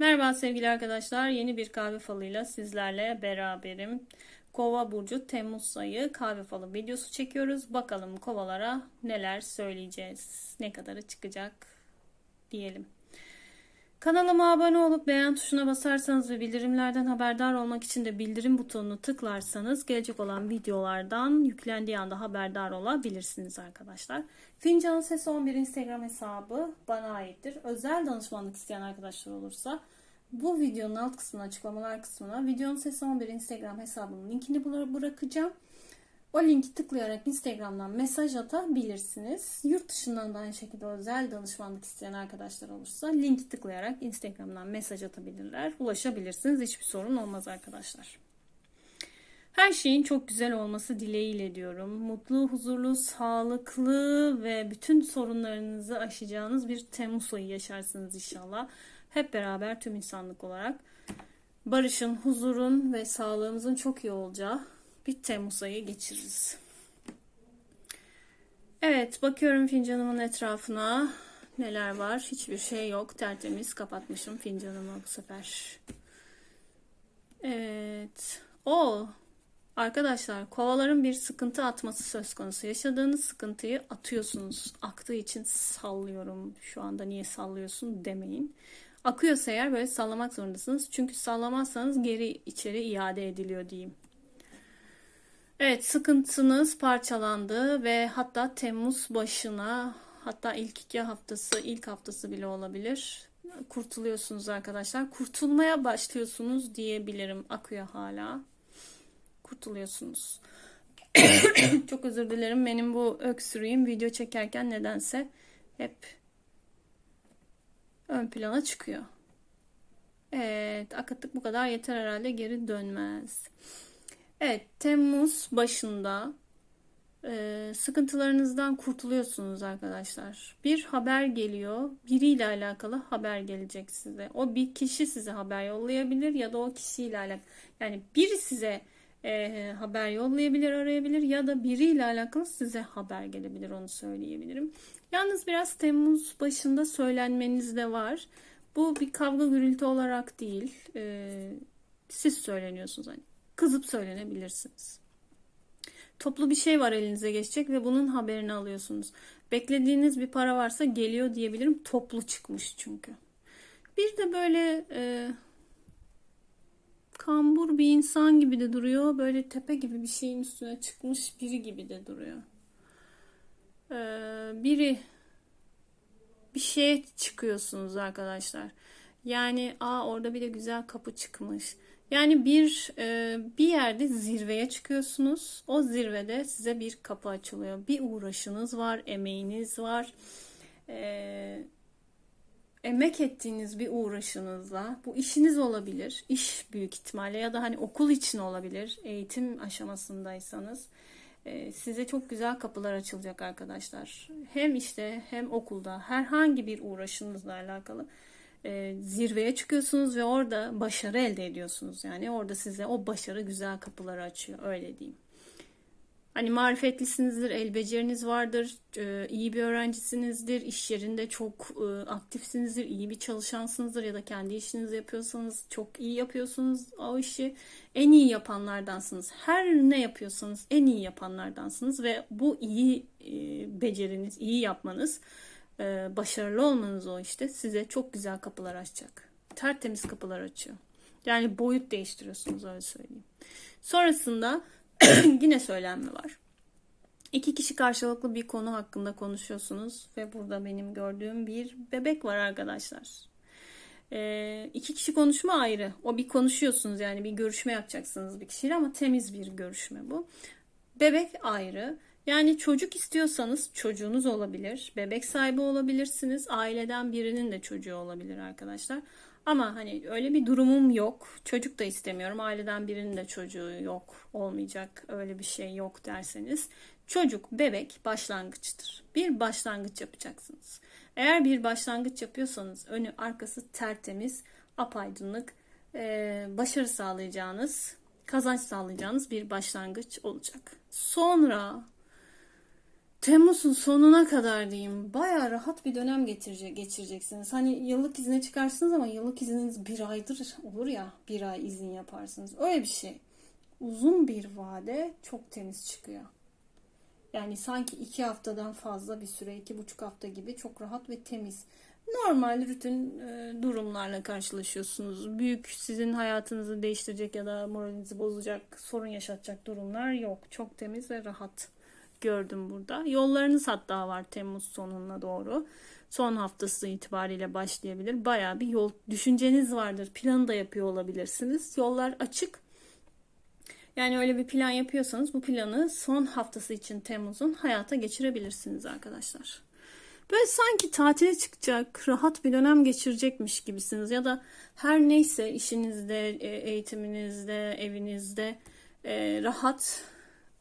Merhaba sevgili arkadaşlar. Yeni bir kahve falıyla sizlerle beraberim. Kova burcu Temmuz ayı kahve falı videosu çekiyoruz. Bakalım kovalara neler söyleyeceğiz. Ne kadarı çıkacak diyelim. Kanalıma abone olup beğen tuşuna basarsanız ve bildirimlerden haberdar olmak için de bildirim butonunu tıklarsanız gelecek olan videolardan yüklendiği anda haberdar olabilirsiniz arkadaşlar. Fincan Ses 11 Instagram hesabı bana aittir. Özel danışmanlık isteyen arkadaşlar olursa bu videonun alt kısmına açıklamalar kısmına videonun Ses 11 Instagram hesabının linkini bırakacağım. O linki tıklayarak Instagram'dan mesaj atabilirsiniz. Yurt dışından da aynı şekilde özel danışmanlık isteyen arkadaşlar olursa linki tıklayarak Instagram'dan mesaj atabilirler. Ulaşabilirsiniz. Hiçbir sorun olmaz arkadaşlar. Her şeyin çok güzel olması dileğiyle diyorum. Mutlu, huzurlu, sağlıklı ve bütün sorunlarınızı aşacağınız bir Temmuz ayı yaşarsınız inşallah. Hep beraber tüm insanlık olarak barışın, huzurun ve sağlığımızın çok iyi olacağı bir Temmuz ayı geçiririz. Evet bakıyorum fincanımın etrafına. Neler var? Hiçbir şey yok. Tertemiz kapatmışım fincanımı bu sefer. Evet. O Arkadaşlar kovaların bir sıkıntı atması söz konusu. Yaşadığınız sıkıntıyı atıyorsunuz. Aktığı için sallıyorum. Şu anda niye sallıyorsun demeyin. Akıyorsa eğer böyle sallamak zorundasınız. Çünkü sallamazsanız geri içeri iade ediliyor diyeyim. Evet sıkıntınız parçalandı ve hatta Temmuz başına hatta ilk iki haftası ilk haftası bile olabilir. Kurtuluyorsunuz arkadaşlar. Kurtulmaya başlıyorsunuz diyebilirim. Akıyor hala. Kurtuluyorsunuz. Çok özür dilerim. Benim bu öksürüğüm video çekerken nedense hep ön plana çıkıyor. Evet akıttık bu kadar yeter herhalde geri dönmez. Evet, Temmuz başında e, sıkıntılarınızdan kurtuluyorsunuz arkadaşlar. Bir haber geliyor, biriyle alakalı haber gelecek size. O bir kişi size haber yollayabilir ya da o kişiyle alakalı. Yani biri size e, haber yollayabilir, arayabilir ya da biriyle alakalı size haber gelebilir onu söyleyebilirim. Yalnız biraz Temmuz başında söylenmeniz de var. Bu bir kavga gürültü olarak değil. E, siz söyleniyorsunuz hani kızıp söylenebilirsiniz. Toplu bir şey var elinize geçecek ve bunun haberini alıyorsunuz. Beklediğiniz bir para varsa geliyor diyebilirim. Toplu çıkmış çünkü. Bir de böyle e, kambur bir insan gibi de duruyor. Böyle tepe gibi bir şeyin üstüne çıkmış biri gibi de duruyor. E, biri bir şeye çıkıyorsunuz arkadaşlar. Yani aa orada bir de güzel kapı çıkmış. Yani bir e, bir yerde zirveye çıkıyorsunuz. O zirvede size bir kapı açılıyor. Bir uğraşınız var, emeğiniz var. E, emek ettiğiniz bir uğraşınızla bu işiniz olabilir. İş büyük ihtimalle ya da hani okul için olabilir. Eğitim aşamasındaysanız e, size çok güzel kapılar açılacak arkadaşlar. Hem işte hem okulda herhangi bir uğraşınızla alakalı e, zirveye çıkıyorsunuz ve orada başarı elde ediyorsunuz. Yani orada size o başarı güzel kapıları açıyor öyle diyeyim. Hani marifetlisinizdir, el beceriniz vardır, e, iyi bir öğrencisinizdir, iş yerinde çok e, aktifsinizdir, iyi bir çalışansınızdır ya da kendi işinizi yapıyorsanız çok iyi yapıyorsunuz o işi. En iyi yapanlardansınız. Her ne yapıyorsanız en iyi yapanlardansınız ve bu iyi e, beceriniz, iyi yapmanız başarılı olmanız o işte size çok güzel kapılar açacak. Tertemiz kapılar açıyor. Yani boyut değiştiriyorsunuz öyle söyleyeyim. Sonrasında yine söylenme var. İki kişi karşılıklı bir konu hakkında konuşuyorsunuz ve burada benim gördüğüm bir bebek var arkadaşlar. Ee, iki kişi konuşma ayrı. O bir konuşuyorsunuz yani bir görüşme yapacaksınız bir kişiyle ama temiz bir görüşme bu. Bebek ayrı. Yani çocuk istiyorsanız çocuğunuz olabilir. Bebek sahibi olabilirsiniz. Aileden birinin de çocuğu olabilir arkadaşlar. Ama hani öyle bir durumum yok. Çocuk da istemiyorum. Aileden birinin de çocuğu yok. Olmayacak. Öyle bir şey yok derseniz. Çocuk, bebek başlangıçtır. Bir başlangıç yapacaksınız. Eğer bir başlangıç yapıyorsanız önü arkası tertemiz, apaydınlık, başarı sağlayacağınız, kazanç sağlayacağınız bir başlangıç olacak. Sonra Temmuz'un sonuna kadar diyeyim bayağı rahat bir dönem getirecek, geçireceksiniz. Hani yıllık izne çıkarsınız ama yıllık izniniz bir aydır olur ya bir ay izin yaparsınız. Öyle bir şey. Uzun bir vade çok temiz çıkıyor. Yani sanki iki haftadan fazla bir süre, iki buçuk hafta gibi çok rahat ve temiz. Normal rutin e, durumlarla karşılaşıyorsunuz. Büyük sizin hayatınızı değiştirecek ya da moralinizi bozacak, sorun yaşatacak durumlar yok. Çok temiz ve rahat gördüm burada. Yollarınız hatta var Temmuz sonuna doğru. Son haftası itibariyle başlayabilir. Bayağı bir yol düşünceniz vardır. Planı da yapıyor olabilirsiniz. Yollar açık. Yani öyle bir plan yapıyorsanız bu planı son haftası için Temmuz'un hayata geçirebilirsiniz arkadaşlar. Böyle sanki tatile çıkacak, rahat bir dönem geçirecekmiş gibisiniz. Ya da her neyse işinizde, e, eğitiminizde, evinizde e, rahat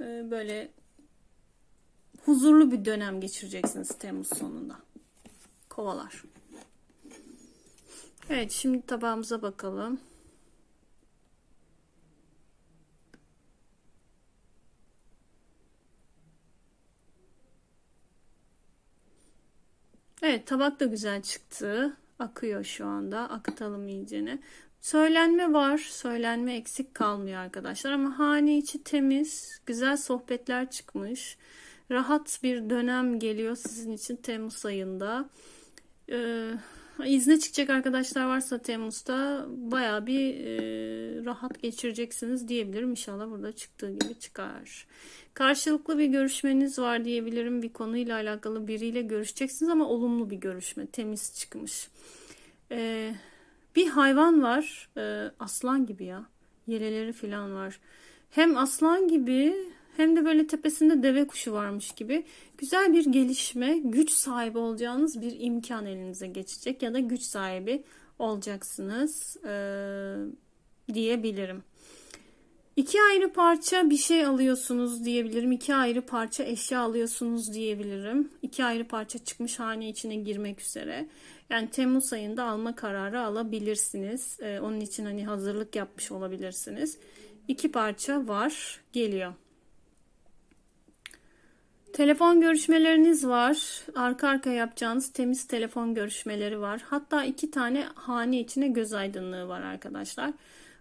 e, böyle huzurlu bir dönem geçireceksiniz Temmuz sonunda. Kovalar. Evet şimdi tabağımıza bakalım. Evet tabak da güzel çıktı. Akıyor şu anda. Akıtalım iyicene. Söylenme var. Söylenme eksik kalmıyor arkadaşlar. Ama hane içi temiz. Güzel sohbetler çıkmış. Rahat bir dönem geliyor sizin için Temmuz ayında. Ee, izne çıkacak arkadaşlar varsa Temmuz'da baya bir e, rahat geçireceksiniz diyebilirim. İnşallah burada çıktığı gibi çıkar. Karşılıklı bir görüşmeniz var diyebilirim. Bir konuyla alakalı biriyle görüşeceksiniz ama olumlu bir görüşme. Temiz çıkmış. Ee, bir hayvan var. Ee, aslan gibi ya. Yeleleri falan var. Hem aslan gibi hem de böyle tepesinde deve kuşu varmış gibi güzel bir gelişme, güç sahibi olacağınız bir imkan elinize geçecek ya da güç sahibi olacaksınız ee, diyebilirim. İki ayrı parça bir şey alıyorsunuz diyebilirim. İki ayrı parça eşya alıyorsunuz diyebilirim. İki ayrı parça çıkmış hane içine girmek üzere. Yani Temmuz ayında alma kararı alabilirsiniz. Ee, onun için hani hazırlık yapmış olabilirsiniz. İki parça var, geliyor. Telefon görüşmeleriniz var. Arka arka yapacağınız temiz telefon görüşmeleri var. Hatta iki tane hane içine göz aydınlığı var arkadaşlar.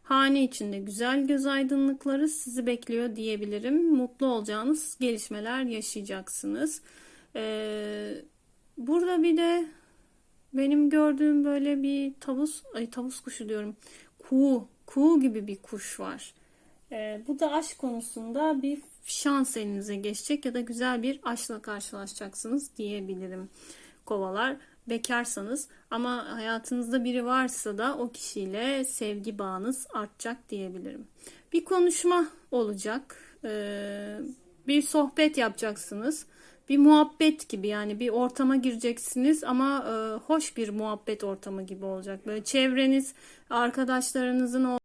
Hane içinde güzel göz aydınlıkları sizi bekliyor diyebilirim. Mutlu olacağınız gelişmeler yaşayacaksınız. Ee, burada bir de benim gördüğüm böyle bir tavus, ay tavus kuşu diyorum. Kuğu, kuğu gibi bir kuş var. Ee, bu da aşk konusunda bir şans elinize geçecek ya da güzel bir aşkla karşılaşacaksınız diyebilirim kovalar. Bekarsanız ama hayatınızda biri varsa da o kişiyle sevgi bağınız artacak diyebilirim. Bir konuşma olacak. Ee, bir sohbet yapacaksınız. Bir muhabbet gibi yani bir ortama gireceksiniz ama e, hoş bir muhabbet ortamı gibi olacak. Böyle çevreniz, arkadaşlarınızın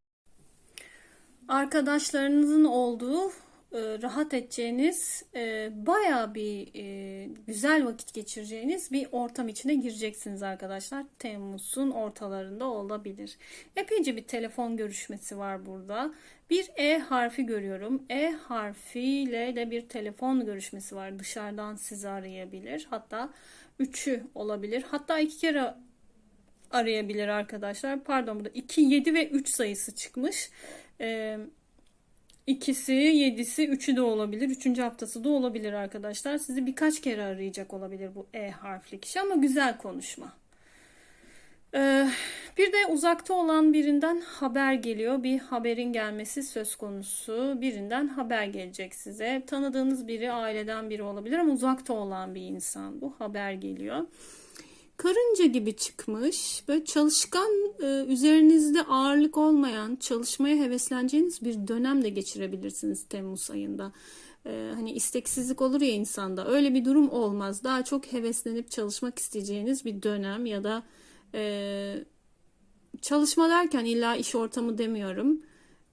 arkadaşlarınızın olduğu rahat edeceğiniz e, baya bir e, güzel vakit geçireceğiniz bir ortam içine gireceksiniz arkadaşlar. Temmuz'un ortalarında olabilir. Epeyce bir telefon görüşmesi var burada. Bir E harfi görüyorum. E harfiyle de bir telefon görüşmesi var. Dışarıdan sizi arayabilir. Hatta üçü olabilir. Hatta iki kere arayabilir arkadaşlar. Pardon burada 2, 7 ve 3 sayısı çıkmış. Eee İkisi, yedisi, üçü de olabilir. Üçüncü haftası da olabilir arkadaşlar. Sizi birkaç kere arayacak olabilir bu E harfli kişi ama güzel konuşma. Ee, bir de uzakta olan birinden haber geliyor. Bir haberin gelmesi söz konusu. Birinden haber gelecek size. Tanıdığınız biri, aileden biri olabilir ama uzakta olan bir insan. Bu haber geliyor karınca gibi çıkmış. Böyle çalışkan, e, üzerinizde ağırlık olmayan, çalışmaya hevesleneceğiniz bir dönem de geçirebilirsiniz Temmuz ayında. E, hani isteksizlik olur ya insanda. Öyle bir durum olmaz. Daha çok heveslenip çalışmak isteyeceğiniz bir dönem ya da e, çalışma derken illa iş ortamı demiyorum.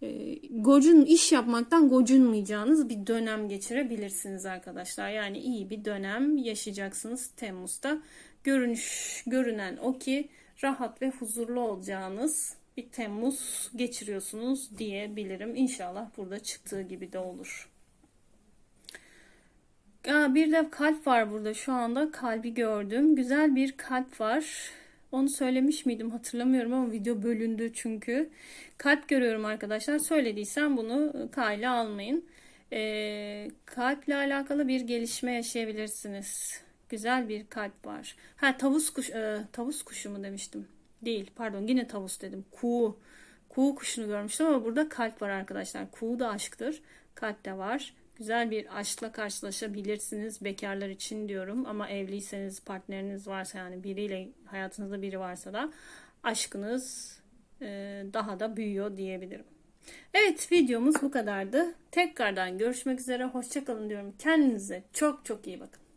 E, gocun iş yapmaktan gocunmayacağınız bir dönem geçirebilirsiniz arkadaşlar. Yani iyi bir dönem yaşayacaksınız Temmuz'da görünüş görünen o ki rahat ve huzurlu olacağınız bir Temmuz geçiriyorsunuz diyebilirim. İnşallah burada çıktığı gibi de olur. Aa, bir de kalp var burada şu anda kalbi gördüm. Güzel bir kalp var. Onu söylemiş miydim hatırlamıyorum ama video bölündü çünkü. Kalp görüyorum arkadaşlar. Söylediysem bunu kayla almayın. Ee, kalple alakalı bir gelişme yaşayabilirsiniz. Güzel bir kalp var. Ha tavus kuş e, tavus kuşu mu demiştim? Değil pardon yine tavus dedim. Kuğu. Kuğu kuşunu görmüştüm ama burada kalp var arkadaşlar. Kuğu da aşktır. Kalp de var. Güzel bir aşkla karşılaşabilirsiniz bekarlar için diyorum ama evliyseniz partneriniz varsa yani biriyle hayatınızda biri varsa da aşkınız e, daha da büyüyor diyebilirim. Evet videomuz bu kadardı. Tekrardan görüşmek üzere. Hoşçakalın diyorum. Kendinize çok çok iyi bakın.